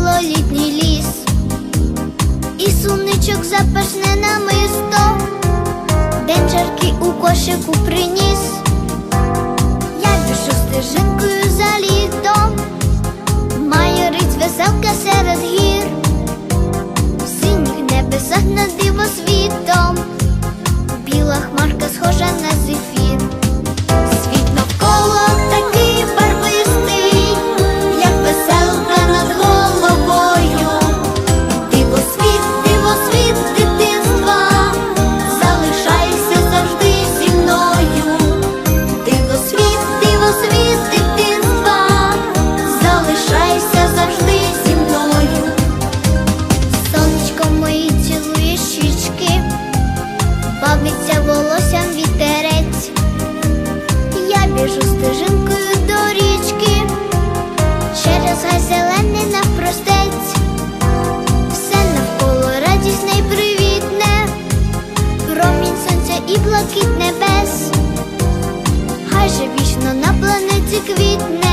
біло літній ліс, і суничок запашне намисто, де чарки у кошику приніс. бавиться волоссям вітерець, я біжу стежинкою до річки, через гай зелений навпростець, все навколо радісне й привітне, промінь сонця і блакит небес, хай же вічно на планеті квітне.